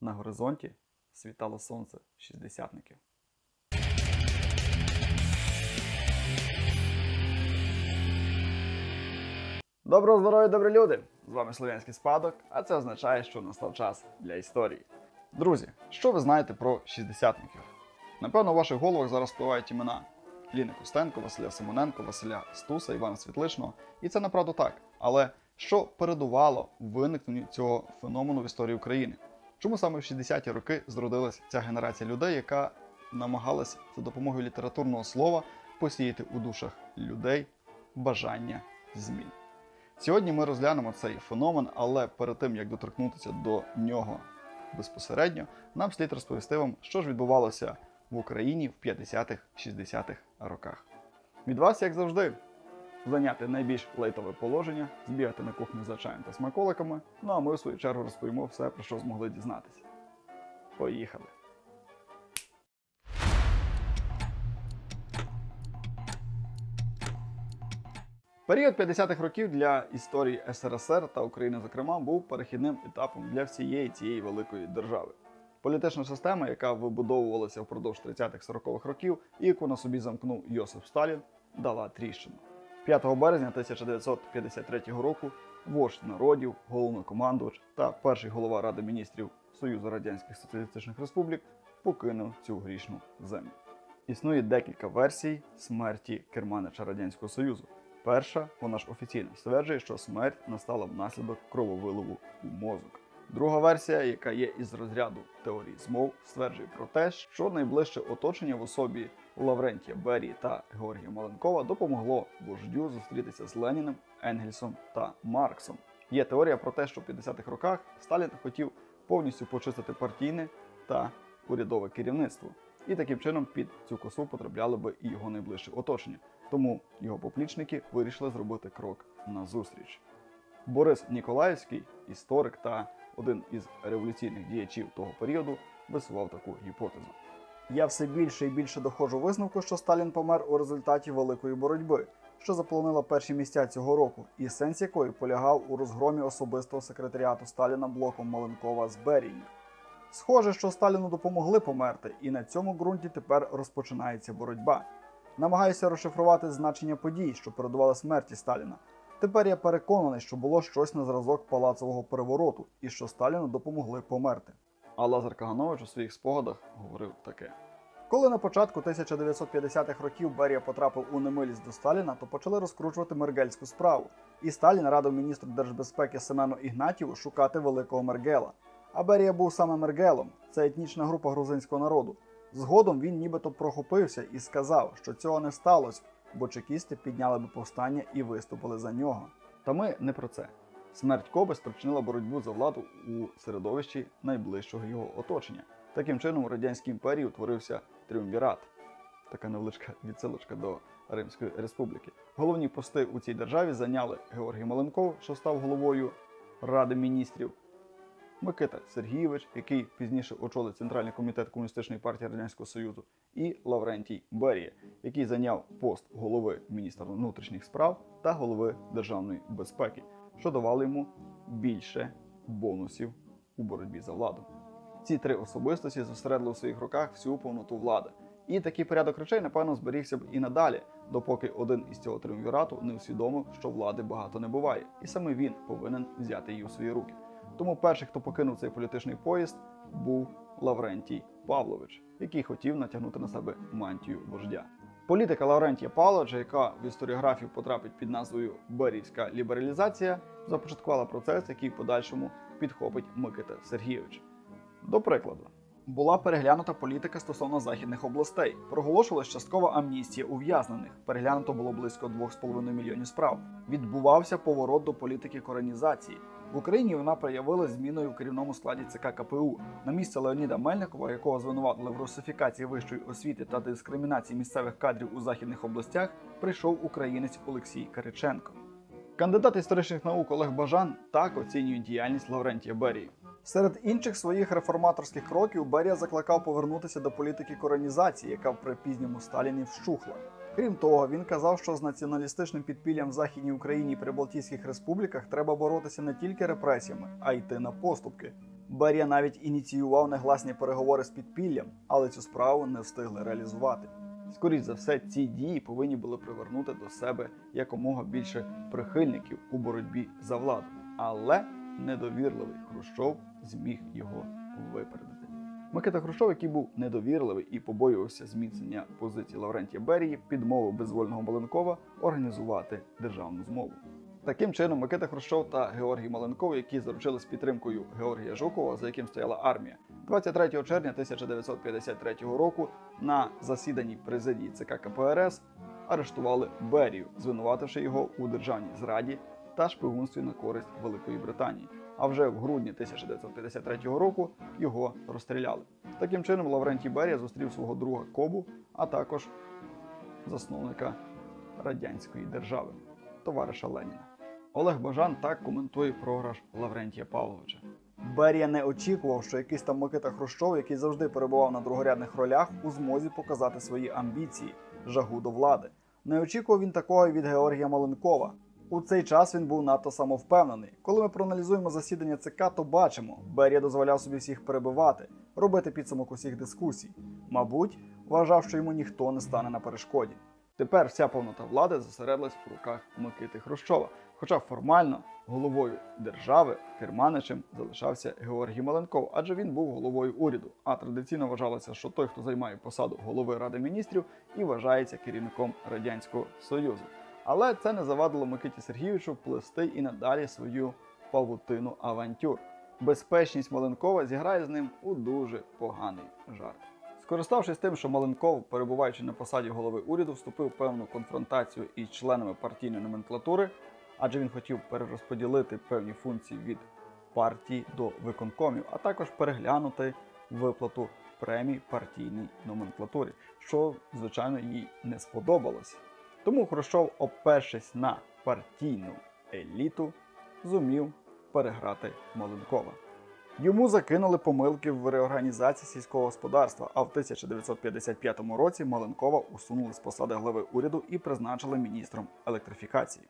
На горизонті світало сонце шістдесятників. Доброго здоров'я, добрі люди! З вами Слов'янський спадок, а це означає, що настав час для історії. Друзі, що ви знаєте про шістдесятників? Напевно, у ваших головах зараз спливають імена Ліни Костенко, Василя Симоненко, Василя Стуса, Івана Світличного. І це направду так. Але що передувало виникненню цього феномену в історії України? Чому саме в 60-ті роки зродилася ця генерація людей, яка намагалась за допомогою літературного слова посіяти у душах людей бажання змін? Сьогодні ми розглянемо цей феномен, але перед тим як доторкнутися до нього безпосередньо, нам слід розповісти вам, що ж відбувалося в Україні в 50-х, 60-х роках. Від вас, як завжди, зайняти найбільш лейтове положення, збігати на кухню за чаєм та смаколиками. Ну а ми, в свою чергу, розповімо все, про що змогли дізнатися. Поїхали! Період 50-х років для історії СРСР та України, зокрема, був перехідним етапом для всієї цієї великої держави. Політична система, яка вибудовувалася впродовж 30-40-х років і яку на собі замкнув Йосип Сталін, дала тріщину. 5 березня 1953 року вождь народів, головнокомандувач та перший голова Ради міністрів Союзу Радянських Соціалістичних Республік покинув цю грішну землю. Існує декілька версій смерті керманича Радянського Союзу. Перша, вона ж офіційно стверджує, що смерть настала внаслідок крововиливу у мозок. Друга версія, яка є із розряду теорії змов, стверджує про те, що найближче оточення в особі Лаврентія Берії та Георгія Маленкова допомогло вождю зустрітися з Леніним, Енгельсом та Марксом. Є теорія про те, що в 50-х роках Сталін хотів повністю почистити партійне та урядове керівництво, і таким чином під цю косу потрапляли би і його найближче оточення. Тому його поплічники вирішили зробити крок назустріч. Борис Ніколаївський, історик та один із революційних діячів того періоду, висував таку гіпотезу. Я все більше і більше доходжу висновку, що Сталін помер у результаті великої боротьби, що заполонила перші місця цього року, і сенс якої полягав у розгромі особистого секретаріату Сталіна блоком Маленкова з Берією. Схоже, що Сталіну допомогли померти, і на цьому ґрунті тепер розпочинається боротьба. Намагаюся розшифрувати значення подій, що передували смерті Сталіна. Тепер я переконаний, що було щось на зразок палацового перевороту і що Сталіну допомогли померти. А Лазар Каганович у своїх спогадах говорив таке. Коли на початку 1950-х років Берія потрапив у немилість до Сталіна, то почали розкручувати Мергельську справу, і Сталін радив міністру держбезпеки Семену Ігнатіву шукати великого Мергела. А Берія був саме Мергелом, це етнічна група грузинського народу. Згодом він нібито прохопився і сказав, що цього не сталося, бо чекісти підняли би повстання і виступили за нього. Та ми не про це. Смерть Коби спричинила боротьбу за владу у середовищі найближчого його оточення. Таким чином, у радянській імперії утворився тріумвірат. Така невеличка відсилочка до Римської республіки. Головні пости у цій державі зайняли Георгій Маленков, що став головою Ради міністрів, Микита Сергійович, який пізніше очолив Центральний комітет Комуністичної партії Радянського Союзу, і Лаврентій Берія, який зайняв пост голови міністра внутрішніх справ та голови державної безпеки, що давало йому більше бонусів у боротьбі за владу. Ці три особистості зосередили у своїх руках всю повноту влади. І такий порядок речей, напевно, зберігся б і надалі, допоки один із цього триумвірату не усвідомив, що влади багато не буває, і саме він повинен взяти її у свої руки. Тому перший, хто покинув цей політичний поїзд, був Лаврентій Павлович, який хотів натягнути на себе мантію вождя. Політика Лаврентія Павловича, яка в історіографію потрапить під назвою Берівська лібералізація, започаткувала процес, який в подальшому підхопить Микита Сергійович. До прикладу, була переглянута політика стосовно західних областей. Проголошувалась часткова амністія ув'язнених. Переглянуто було близько 2,5 мільйонів справ. Відбувався поворот до політики коронізації. В Україні вона проявилась зміною у керівному складі ЦК КПУ. На місце Леоніда Мельникова, якого звинуватили в русифікації вищої освіти та дискримінації місцевих кадрів у західних областях, прийшов українець Олексій Кириченко. Кандидат історичних наук Олег Бажан так оцінює діяльність Лаврентія Берії. Серед інших своїх реформаторських кроків Берія закликав повернутися до політики коронізації, яка при пізньому Сталіні вщухла. Крім того, він казав, що з націоналістичним підпіллям в Західній Україні і Прибалтійських республіках треба боротися не тільки репресіями, а йти на поступки. Берія навіть ініціював негласні переговори з підпіллям, але цю справу не встигли реалізувати. Скоріше за все, ці дії повинні були привернути до себе якомога більше прихильників у боротьбі за владу. Але недовірливий Хрущов зміг його випередити. Микита Хрущов, який був недовірливий і побоювався зміцнення позиції Лаврентія Берії, підмовив безвольного Маленкова організувати державну змову. Таким чином, Микита Хрущов та Георгій Маленков, які заручились підтримкою Георгія Жукова, за яким стояла армія, 23 червня 1953 року на засіданні президії ЦК КПРС арештували Берію, звинувативши його у державній зраді та шпигунстві на користь Великої Британії. А вже в грудні 1953 року його розстріляли. Таким чином, Лаврентій Берія зустрів свого друга Кобу, а також засновника радянської держави, товариша Леніна. Олег Бажан так коментує програш Лаврентія Павловича. Берія не очікував, що якийсь там Микита Хрущов, який завжди перебував на другорядних ролях, у змозі показати свої амбіції, жагу до влади. Не очікував він такого від Георгія Маленкова. У цей час він був надто самовпевнений. Коли ми проаналізуємо засідання ЦК, то бачимо, Берія дозволяв собі всіх перебивати, робити підсумок усіх дискусій. Мабуть, вважав, що йому ніхто не стане на перешкоді. Тепер вся повнота влади зосередилась в руках Микити Хрущова. Хоча формально головою держави керманичем залишався Георгій Маленков, адже він був головою уряду. А традиційно вважалося, що той, хто займає посаду голови ради міністрів, і вважається керівником радянського союзу. Але це не завадило Микиті Сергійовичу плести і надалі свою павутину авантюр. Безпечність Маленкова зіграє з ним у дуже поганий жарт. Скориставшись тим, що Маленков, перебуваючи на посаді голови уряду, вступив в певну конфронтацію із членами партійної номенклатури, адже він хотів перерозподілити певні функції від партії до виконкомів, а також переглянути виплату премій партійній номенклатурі, що, звичайно, їй не сподобалось. Тому Хрущов, опершись на партійну еліту, зумів переграти Маленкова. Йому закинули помилки в реорганізації сільського господарства, а в 1955 році Маленкова усунули з посади глави уряду і призначили міністром електрифікації.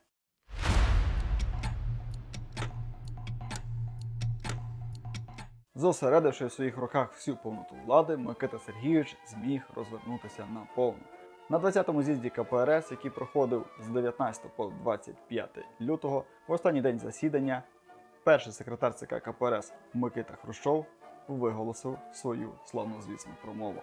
Зосередивши в своїх руках всю повноту влади, Микита Сергійович зміг розвернутися наповну. На 20-му з'їзді КПРС, який проходив з 19 по 25 лютого, в останній день засідання, перший секретар ЦК КПРС Микита Хрущов виголосив свою славнозвісну промову.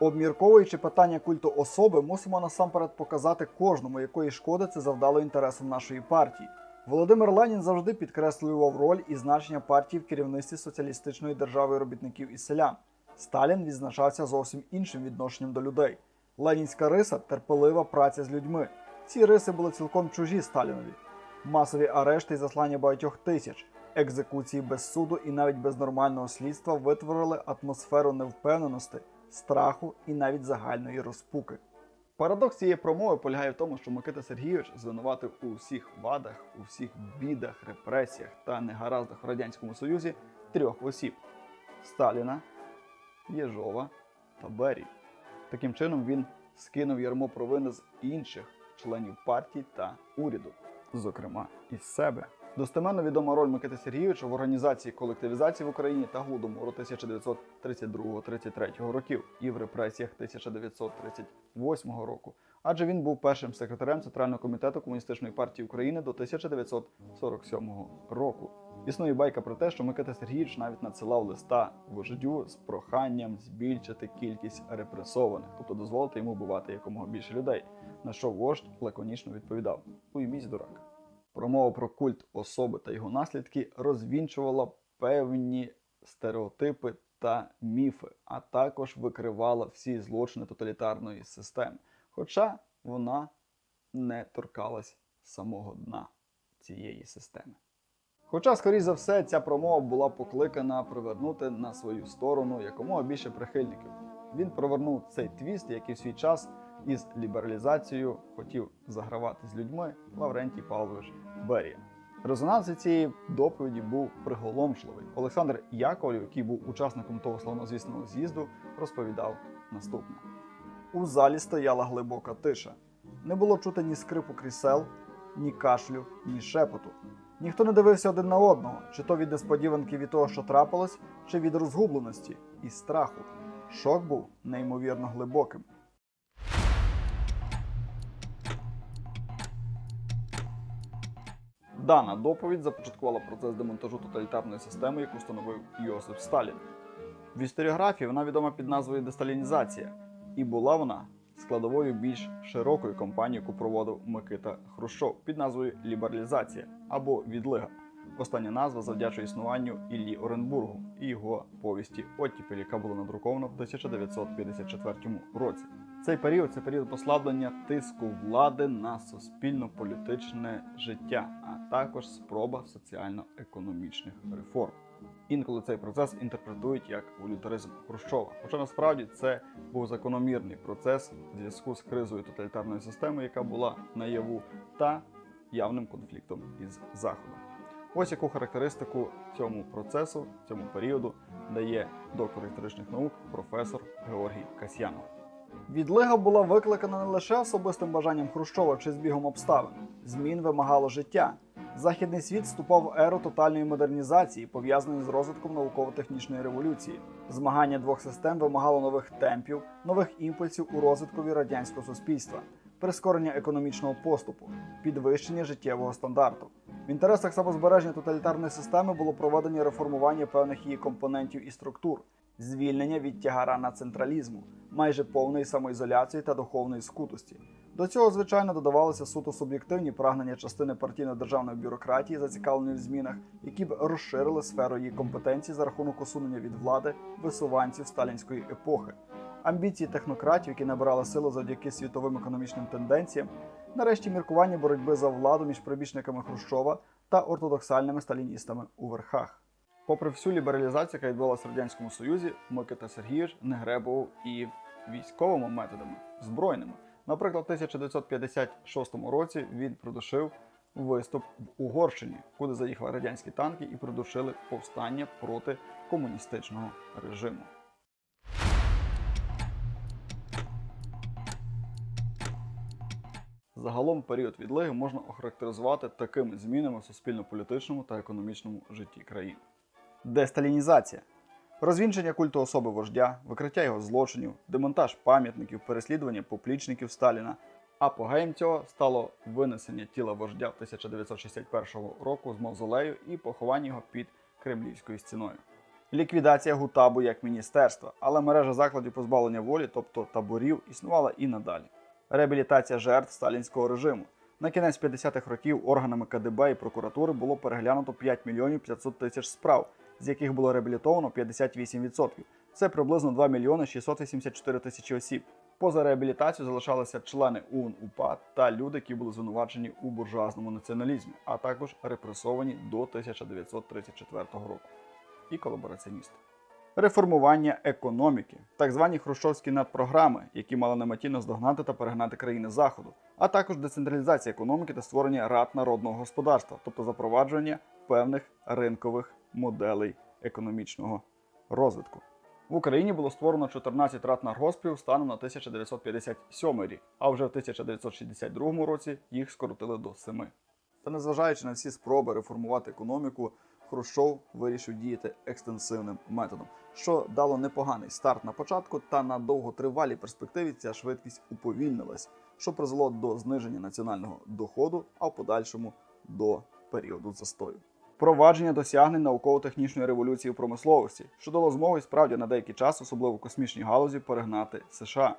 Обмірковуючи питання культу особи, мусимо насамперед показати кожному, якої шкоди це завдало інтересам нашої партії. Володимир Ленін завжди підкреслював роль і значення партії в керівництві соціалістичної держави робітників і селян. Сталін відзначався зовсім іншим відношенням до людей. Ленінська риса терпелива праця з людьми. Ці риси були цілком чужі Сталінові. Масові арешти і заслання багатьох тисяч, екзекуції без суду і навіть без нормального слідства витворили атмосферу невпевненості, страху і навіть загальної розпуки. Парадокс цієї промови полягає в тому, що Микита Сергійович звинуватив у всіх вадах, у всіх бідах, репресіях та негараздах в Радянському Союзі трьох осіб: Сталіна, Єжова та Берію. Таким чином він скинув ярмо провини з інших членів партії та уряду, зокрема із себе. Достеменно відома роль Микити Сергійовича в організації колективізації в Україні та голодомору 1932-33 років і в репресіях 1938 року, адже він був першим секретарем Центрального комітету Комуністичної партії України до 1947 року. Існує байка про те, що Микита Сергійович навіть надсилав листа вождю з проханням збільшити кількість репресованих, тобто дозволити йому вбивати якомога більше людей. На що вождь лаконічно відповідав: Уймісь, дурак. Промова про культ особи та його наслідки розвінчувала певні стереотипи та міфи, а також викривала всі злочини тоталітарної системи. Хоча вона не торкалась самого дна цієї системи. Хоча, скоріш за все, ця промова була покликана привернути на свою сторону якомога більше прихильників. Він провернув цей твіст, який в свій час із лібералізацією хотів загравати з людьми Лаврентій Павлович Берія. Резонанс цієї доповіді був приголомшливий. Олександр Яковлів, який був учасником того славнозвісного з'їзду, розповідав наступне: у залі стояла глибока тиша. Не було чути ні скрипу крісел, ні кашлю, ні шепоту. Ніхто не дивився один на одного, чи то від несподіванки від того, що трапилось, чи від розгубленості і страху. Шок був неймовірно глибоким. Дана доповідь започаткувала процес демонтажу тоталітарної системи, яку встановив Йосип Сталін. В історіографії вона відома під назвою десталінізація, і була вона складовою більш широкої кампанії, яку проводив Микита Хрущов під назвою Лібералізація або Відлига. Остання назва завдячує існуванню Іллі Оренбургу і його повісті Оттіпель, яка була надрукована в 1954 році. Цей період це період послаблення тиску влади на суспільно-політичне життя, а також спроба соціально-економічних реформ. Інколи цей процес інтерпретують як волюнтаризм Хрущова. Хоча насправді це був закономірний процес в зв'язку з кризою тоталітарної системи, яка була наяву, та явним конфліктом із Заходом. Ось яку характеристику цьому процесу, цьому періоду дає доктор історичних наук професор Георгій Касьянов. Відлига була викликана не лише особистим бажанням Хрущова чи збігом обставин. Змін вимагало життя. Західний світ вступав в еру тотальної модернізації, пов'язаної з розвитком науково-технічної революції. Змагання двох систем вимагало нових темпів, нових імпульсів у розвиткові радянського суспільства, прискорення економічного поступу, підвищення життєвого стандарту. В інтересах самозбереження тоталітарної системи було проведення реформування певних її компонентів і структур, звільнення від тягара на централізму, майже повної самоізоляції та духовної скутості. До цього, звичайно, додавалися суто суб'єктивні прагнення частини партійно-державної бюрократії, зацікавленої в змінах, які б розширили сферу її компетенцій за рахунок усунення від влади висуванців сталінської епохи. Амбіції технократів, які набирали силу завдяки світовим економічним тенденціям, нарешті міркування боротьби за владу між прибічниками Хрущова та ортодоксальними сталіністами у верхах. Попри всю лібералізацію, яка відбулася в радянському Союзі, Микита Сергійович не гребував і військовими методами збройними. Наприклад, у 1956 році він придушив виступ в Угорщині, куди заїхали радянські танки і придушили повстання проти комуністичного режиму. Загалом період відлиги можна охарактеризувати такими змінами в суспільно-політичному та економічному житті країни. Десталінізація розвінчення культу особи вождя, викриття його злочинів, демонтаж пам'ятників, переслідування поплічників Сталіна. Апогеєм цього стало винесення тіла вождя 1961 року з мавзолею і поховання його під кремлівською стіною. Ліквідація гутабу як міністерства, але мережа закладів позбавлення волі, тобто таборів, існувала і надалі. Реабілітація жертв сталінського режиму. На кінець 50-х років органами КДБ і прокуратури було переглянуто 5 мільйонів 500 тисяч справ, з яких було реабілітовано 58%. Це приблизно 2 мільйони 684 тисячі осіб. Поза реабілітацією залишалися члени УН УПА та люди, які були звинувачені у буржуазному націоналізмі, а також репресовані до 1934 року. І колабораціоністи. Реформування економіки, так звані хрущовські надпрограми, які мали на меті наздогнати та перегнати країни Заходу, а також децентралізація економіки та створення рад народного господарства, тобто запровадження певних ринкових моделей економічного розвитку. В Україні було створено 14 рад наргоспів станом на 1957 рік, а вже в 1962 році їх скоротили до 7. Та незважаючи на всі спроби реформувати економіку, Хрущов вирішив діяти екстенсивним методом, що дало непоганий старт на початку, та на довготривалій перспективі ця швидкість уповільнилась, що призвело до зниження національного доходу, а в подальшому до періоду застою. Впровадження досягнень науково-технічної революції в промисловості, що дало змогу справді на деякий час, особливо в космічній галузі, перегнати США.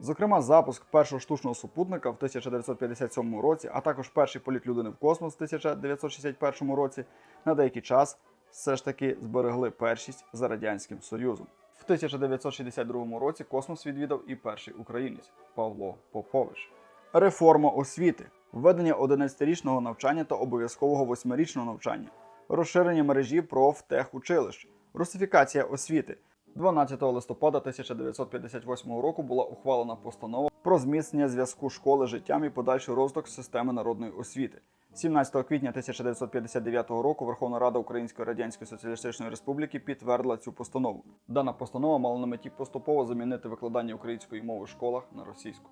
Зокрема, запуск першого штучного супутника в 1957 році, а також перший політ людини в космос в 1961 році, на деякий час все ж таки зберегли першість за радянським союзом. В 1962 році космос відвідав і перший українець Павло Попович. Реформа освіти, введення 11-річного навчання та обов'язкового 8-річного навчання, розширення мережі профтехучилищ, русифікація освіти. 12 листопада 1958 року була ухвалена постанова про зміцнення зв'язку школи життям і подальший розвиток системи народної освіти. 17 квітня 1959 року Верховна Рада Української Радянської Соціалістичної Республіки підтвердила цю постанову. Дана постанова мала на меті поступово замінити викладання української мови в школах на російську.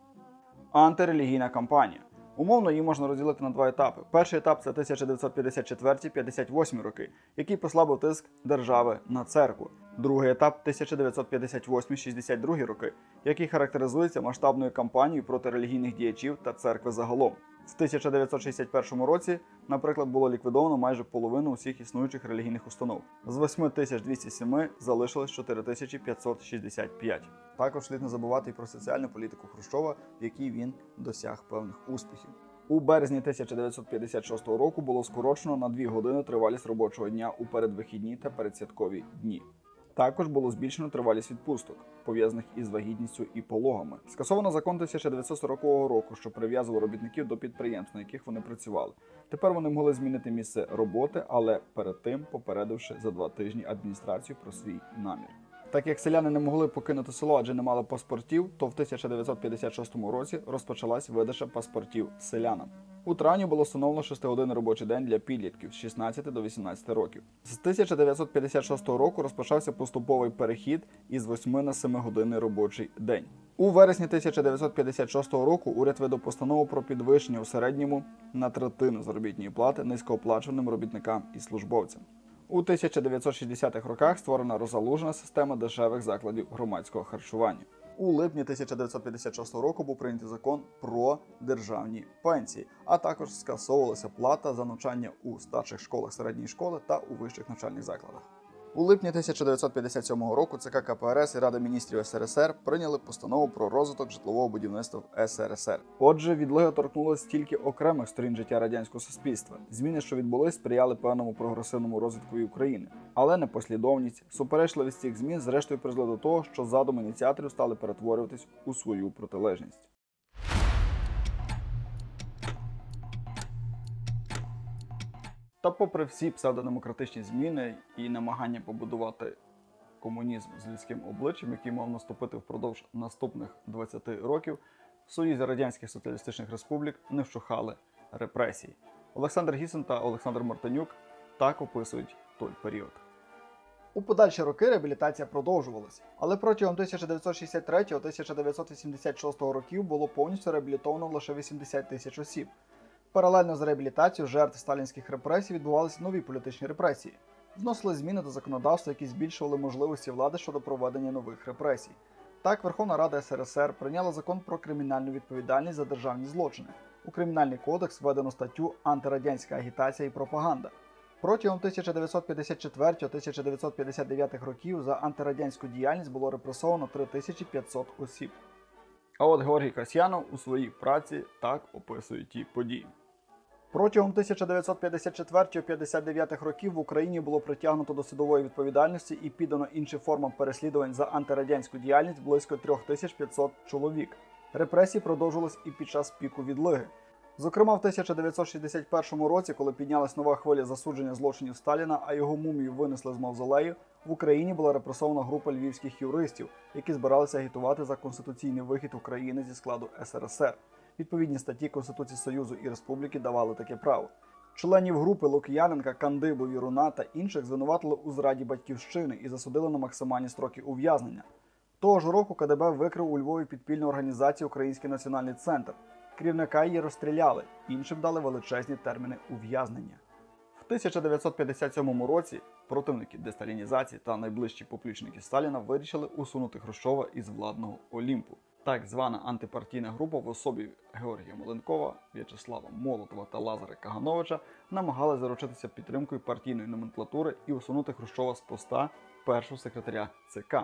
Антирелігійна кампанія. Умовно її можна розділити на два етапи. Перший етап це 1954-58 роки, який послабив тиск держави на церкву. Другий етап 1958-62 роки, який характеризується масштабною кампанією проти релігійних діячів та церкви загалом. В 1961 році, наприклад, було ліквідовано майже половину усіх існуючих релігійних установ. З 8207 залишилось 4565. Також слід не забувати і про соціальну політику Хрущова, в якій він досяг певних успіхів. У березні 1956 року було скорочено на 2 години тривалість робочого дня у передвихідні та передсвяткові дні. Також було збільшено тривалість відпусток, пов'язаних із вагітністю і пологами. Скасовано закон 1940 року, що прив'язував робітників до підприємств, на яких вони працювали. Тепер вони могли змінити місце роботи, але перед тим попередивши за два тижні адміністрацію про свій намір. Так як селяни не могли покинути село, адже не мали паспортів, то в 1956 році розпочалась видача паспортів селянам. У травні було встановлено 6-годинний робочий день для підлітків з 16 до 18 років. З 1956 року розпочався поступовий перехід із 8 на 7-годинний робочий день. У вересні 1956 року уряд видав постанову про підвищення у середньому на третину заробітної плати низькооплачуваним робітникам і службовцям. У 1960-х роках створена розгалужена система дешевих закладів громадського харчування. У липні 1956 року був прийнятий закон про державні пенсії, а також скасовувалася плата за навчання у старших школах середньої школи та у вищих навчальних закладах. У липні 1957 року ЦК КПРС і Рада міністрів СРСР прийняли постанову про розвиток житлового будівництва в СРСР. Отже, відлига торкнулася тільки окремих сторін життя радянського суспільства. Зміни, що відбулись, сприяли певному прогресивному розвитку України, але непослідовність, суперечливість цих змін зрештою призвели до того, що задуми ініціаторів стали перетворюватись у свою протилежність. Та попри всі псевдодемократичні зміни і намагання побудувати комунізм з людським обличчям, який мав наступити впродовж наступних 20 років, в Союзі Радянських Соціалістичних Республік не вщухали репресії. Олександр Гісен та Олександр Мартинюк так описують той період. У подальші роки реабілітація продовжувалася, але протягом 1963-1986 років було повністю реабілітовано лише 80 тисяч осіб. Паралельно з реабілітацією жертв сталінських репресій відбувалися нові політичні репресії. Вносили зміни до законодавства, які збільшували можливості влади щодо проведення нових репресій. Так, Верховна Рада СРСР прийняла закон про кримінальну відповідальність за державні злочини. У кримінальний кодекс введено статтю антирадянська агітація і пропаганда. Протягом 1954-1959 років за антирадянську діяльність було репресовано 3500 осіб. А от Георгій Касьянов у своїй праці так описує ті події. Протягом 1954-59 років в Україні було притягнуто до судової відповідальності і піддано іншим формам переслідувань за антирадянську діяльність близько 3500 чоловік. Репресії продовжились і під час піку відлиги. Зокрема, в 1961 році, коли піднялась нова хвиля засудження злочинів Сталіна, а його мумію винесли з мавзолею, в Україні була репресована група львівських юристів, які збиралися агітувати за конституційний вихід України зі складу СРСР. Відповідні статті Конституції Союзу і Республіки давали таке право. Членів групи Лук'яненка, Кандибу, Віруна та інших звинуватили у зраді батьківщини і засудили на максимальні строки ув'язнення. Того ж року КДБ викрив у Львові підпільну організацію Український національний центр. Керівника її розстріляли, іншим дали величезні терміни ув'язнення. В 1957 році противники десталінізації та найближчі поплічники Сталіна вирішили усунути Хрущова із владного Олімпу. Так звана антипартійна група в особі Георгія Маленкова, В'ячеслава Молотова та Лазаря Кагановича намагалась заручитися підтримкою партійної номенклатури і усунути Хрущова з поста першого секретаря ЦК.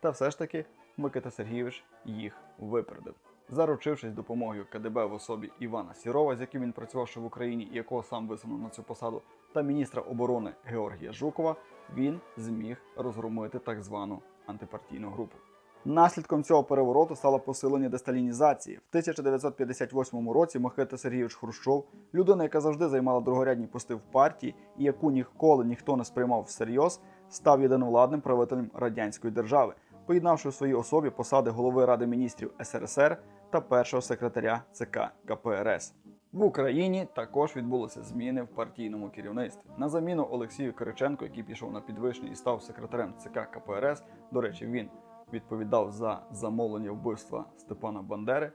Та все ж таки Микита Сергійович їх випередив. Заручившись допомогою КДБ в особі Івана Сірова, з яким він працював ще в Україні і якого сам висунув на цю посаду, та міністра оборони Георгія Жукова, він зміг розгромити так звану антипартійну групу. Наслідком цього перевороту стало посилення десталінізації. В 1958 році Микита Сергійович Хрущов, людина, яка завжди займала другорядні пости в партії і яку ніколи ніхто не сприймав всерйоз, став єдиновладним правителем радянської держави, поєднавши у своїй особі посади голови Ради міністрів СРСР та першого секретаря ЦК КПРС. В Україні також відбулися зміни в партійному керівництві. На заміну Олексію Кириченко, який пішов на підвищення і став секретарем ЦК КПРС. До речі, він відповідав за замовлення вбивства Степана Бандери.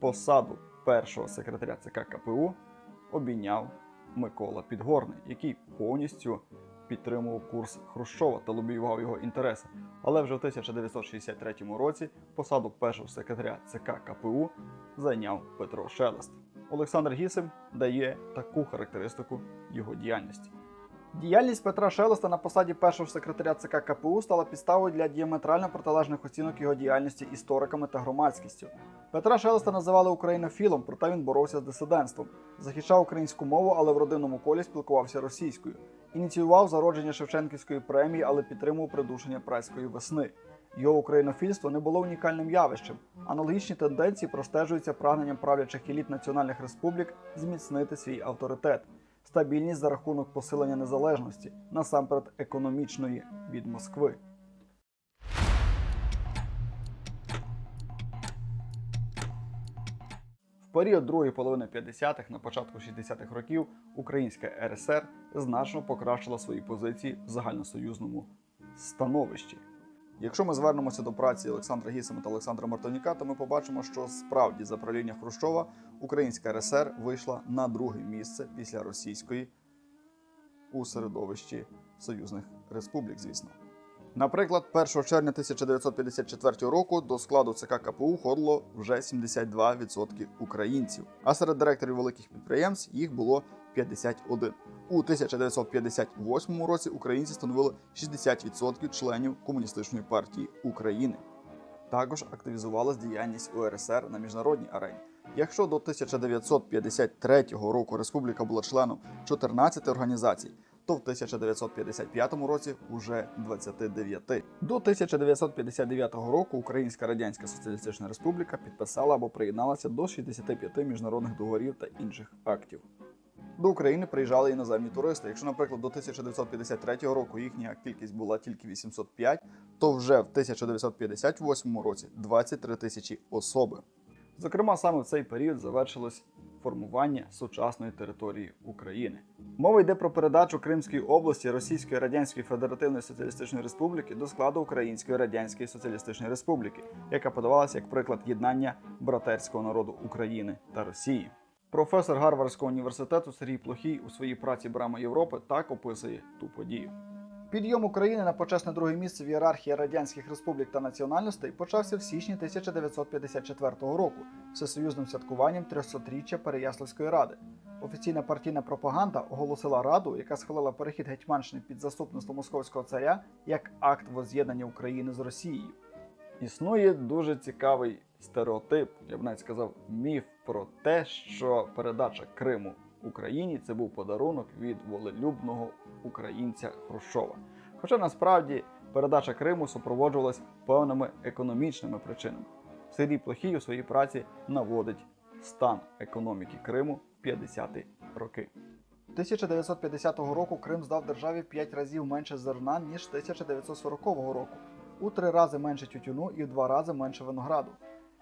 Посаду першого секретаря ЦК КПУ обійняв Микола Підгорний, який повністю підтримував курс Хрущова та лобіював його інтереси. Але вже в 1963 році посаду першого секретаря ЦК КПУ зайняв Петро Шелест. Олександр Гісим дає таку характеристику його діяльності. Діяльність Петра Шелеста на посаді першого секретаря ЦК КПУ стала підставою для діаметрально протилежних оцінок його діяльності істориками та громадськістю. Петра Шелеста називали українофілом, проте він боровся з дисидентством, захищав українську мову, але в родинному колі спілкувався російською. Ініціював зародження Шевченківської премії, але підтримував придушення прайської весни. Його українофільство не було унікальним явищем. Аналогічні тенденції простежуються прагненням правлячих еліт національних республік зміцнити свій авторитет, стабільність за рахунок посилення незалежності, насамперед економічної від Москви. В період другої половини 50-х на початку 60-х років Українська РСР значно покращила свої позиції в загальносоюзному становищі. Якщо ми звернемося до праці Олександра Гісима та Олександра Мартоніка, то ми побачимо, що справді за правління Хрущова Українська РСР вийшла на друге місце після російської у середовищі союзних республік, звісно. Наприклад, 1 червня 1954 року до складу ЦК КПУ входило вже 72% українців, а серед директорів великих підприємств їх було 51. У 1958 році українці становили 60% членів Комуністичної партії України. Також активізувалась діяльність УРСР на міжнародній арені. Якщо до 1953 року республіка була членом 14 організацій, то в 1955 році уже 29. До 1959 року Українська Радянська Соціалістична Республіка підписала або приєдналася до 65 міжнародних договорів та інших актів. До України приїжджали іноземні туристи. Якщо, наприклад, до 1953 року їхня кількість була тільки 805, то вже в 1958 році 23 тисячі особи. Зокрема, саме в цей період завершилось формування сучасної території України. Мова йде про передачу Кримської області Російської Радянської Федеративної Соціалістичної Республіки до складу Української Радянської Соціалістичної Республіки, яка подавалася як приклад єднання братерського народу України та Росії. Професор Гарвардського університету Сергій Плохій у своїй праці Брама Європи так описує ту подію. Підйом України на почесне друге місце в ієрархії радянських республік та національностей почався в січні 1954 року всесоюзним святкуванням 300-річчя Переяславської ради. Офіційна партійна пропаганда оголосила раду, яка схвалила перехід Гетьманщини під заступництво московського царя як акт воз'єднання України з Росією. Існує дуже цікавий стереотип, я б навіть сказав, міф про те, що передача Криму Україні це був подарунок від волелюбного українця Хрущова. Хоча насправді передача Криму супроводжувалась певними економічними причинами. Сергій Плохій у своїй праці наводить стан економіки Криму в 50-ті роки. 1950 року Крим здав державі в 5 разів менше зерна, ніж 1940 року, у 3 рази менше тютюну і в 2 рази менше винограду.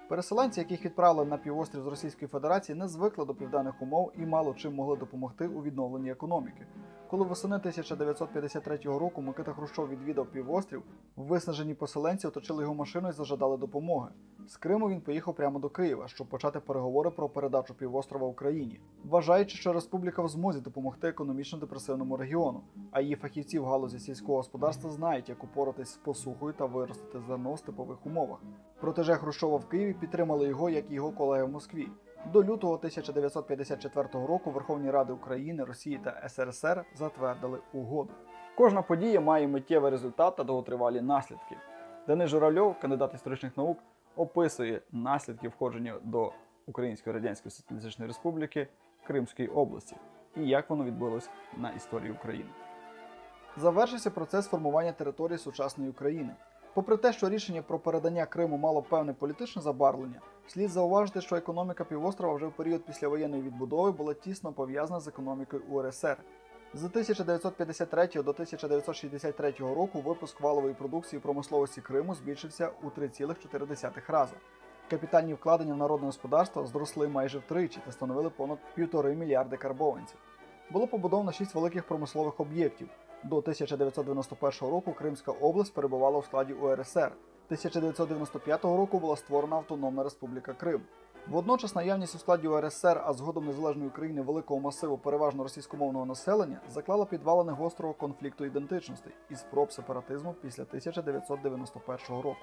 Переселенці, яких відправили на півострів з Російської Федерації, не звикли до південних умов і мало чим могли допомогти у відновленні економіки. Коли восени 1953 року Микита Хрущов відвідав півострів, виснажені поселенці оточили його машину і зажадали допомоги. З Криму він поїхав прямо до Києва, щоб почати переговори про передачу півострова Україні, вважаючи, що республіка в змозі допомогти економічно депресивному регіону, а її фахівці в галузі сільського господарства знають, як упоратись з посухою та виростити зерно в степових умовах. Протеже Хрущова в Києві підтримали його, як його колеги в Москві. До лютого 1954 року Верховні Ради України, Росії та СРСР затвердили угоду. Кожна подія має миттєвий результат та довготривалі наслідки. Денис Журавльов, кандидат історичних наук, описує наслідки входження до Української Радянської Соціалістичної Республіки Кримської області і як воно відбулось на історії України. Завершився процес формування території сучасної України. Попри те, що рішення про передання Криму мало певне політичне забарвлення, слід зауважити, що економіка півострова вже в період післявоєнної відбудови була тісно пов'язана з економікою УРСР. З 1953 до 1963 року випуск валової продукції промисловості Криму збільшився у 3,4 рази. Капітальні вкладення в народне господарство зросли майже втричі та становили понад півтори мільярди карбованців. Було побудовано шість великих промислових об'єктів. До 1991 року Кримська область перебувала у складі УРСР. 1995 року була створена Автономна Республіка Крим. Водночас наявність у складі УРСР, а згодом незалежної України великого масиву переважно російськомовного населення заклала підвалини гострого конфлікту ідентичностей і спроб сепаратизму після 1991 року.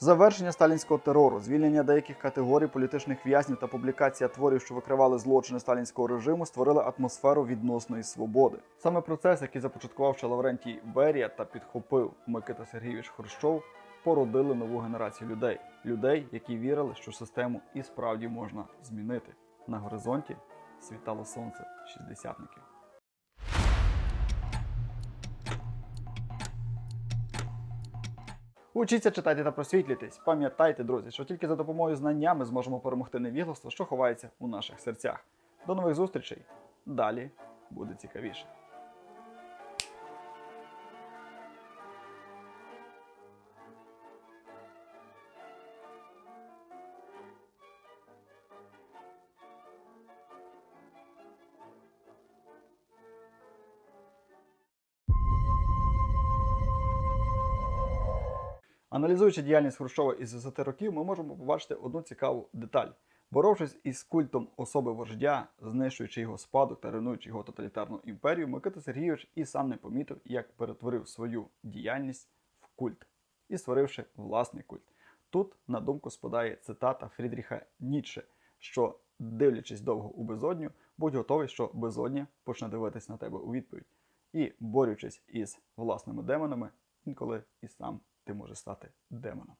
Завершення сталінського терору, звільнення деяких категорій політичних в'язнів та публікація творів, що викривали злочини сталінського режиму, створили атмосферу відносної свободи. Саме процес, який започаткував ще Лаврентій Берія та підхопив Микита Сергійович Хрущов, породили нову генерацію людей, людей, які вірили, що систему і справді можна змінити. На горизонті світало сонце шістдесятників. Учіться читайте та просвітлюйтесь. Пам'ятайте, друзі, що тільки за допомогою знання ми зможемо перемогти невігластво, що ховається у наших серцях. До нових зустрічей. Далі буде цікавіше. Аналізуючи діяльність Хрущова із 10 років, ми можемо побачити одну цікаву деталь. Боровшись із культом особи вождя, знищуючи його спадок та руйнуючи його тоталітарну імперію, Микита Сергійович і сам не помітив, як перетворив свою діяльність в культ і створивши власний культ. Тут на думку спадає цитата Фрідріха Ніцше, що, дивлячись довго у безодню, будь готовий, що безодня почне дивитись на тебе у відповідь. І борючись із власними демонами, інколи і сам ти можеш стати демоном.